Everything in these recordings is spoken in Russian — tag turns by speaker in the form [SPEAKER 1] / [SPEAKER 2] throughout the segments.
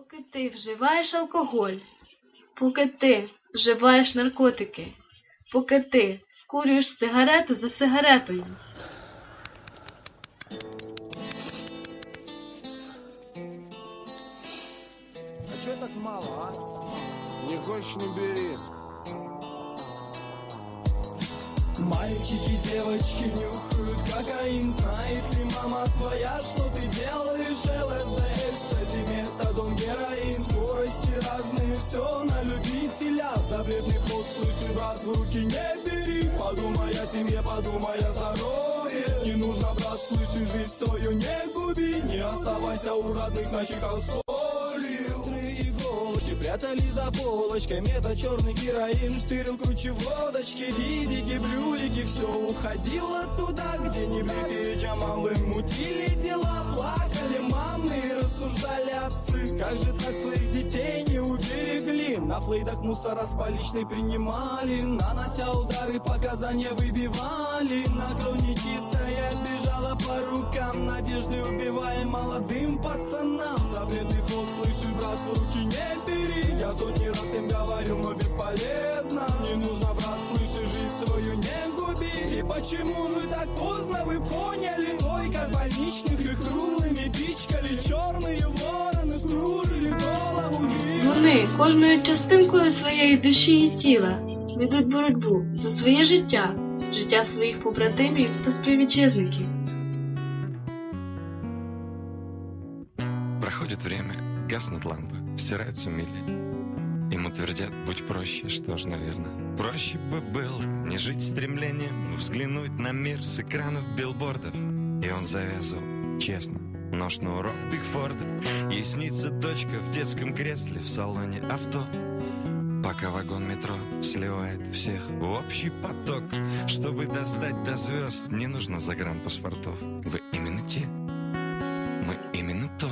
[SPEAKER 1] Поки ти вживаєш алкоголь, поки ти вживаєш наркотики, поки ти скурюєш сигарету за сигаретою.
[SPEAKER 2] А чого так мало, а? Не хочеш, не бери.
[SPEAKER 3] Мальчики, девочки нюхают кокаин. Знает ли мама твоя, что ты делаешь? ЛСД, экстази, метадон, героин. Скорости разные, все на любителя. Запретный плод, слыши, брат, руки не бери. Подумай о семье, подумай о здоровье. Не нужно, брат, слышишь, жизнь свою не губи. Не оставайся у родных на щеках прятали за полочками Это черный героин, штырил круче водочки Видики, блюлики, все уходило туда Где небритые джамалы мутили дела Плакали мамы и рассуждали отцы. Как же так своих детей не уберегли? На флейдах мусора с поличной принимали Нанося удары, показания выбивали. На кроне чистая бежала по рукам Надежды убивая молодым пацанам Запретный пол, слышишь, брат, в руки не бери Я сотни раз им говорю, но бесполезно Не нужно, брат, слышишь, жизнь свою не губи И почему же так поздно вы поняли Ой, как больничных их круглыми пичкали Черные вороны скружили голову и-
[SPEAKER 1] Вони кожною частинкою своєї душі і тіла ведуть боротьбу за своє життя, життя своїх побратимів та співвітчизників.
[SPEAKER 4] Проходит время, гаснут лампы, стираются мили. Ему твердят, будь проще, что ж, наверное. Проще бы было не жить стремлением, взглянуть на мир с экранов билбордов. И он завязывал, честно, нож на урок Бигфорда. Ей снится дочка в детском кресле в салоне авто. Пока вагон метро сливает всех в общий поток Чтобы достать до звезд, не нужно загранпаспортов Вы именно те, мы именно то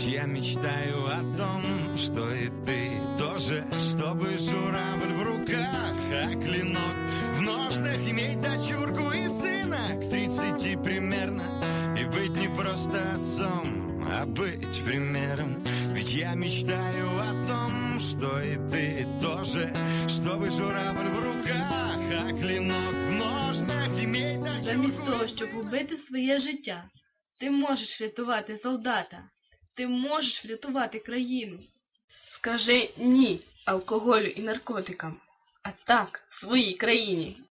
[SPEAKER 4] Ведь я мечтаю о том, что и ты тоже Чтобы журавль в руках, а клинок в ножнах Иметь дочурку и сына к тридцати примерно И быть не просто отцом, а быть примером. Ведь я мечтаю о том, что и ты тоже Чтобы журавль в руках, а клинок в ножнах Иметь дочурку
[SPEAKER 1] Замість того, щоб убити своє життя, ти можеш врятувати солдата, ти можеш врятувати країну. Скажи ні алкоголю і наркотикам, а так своїй країні.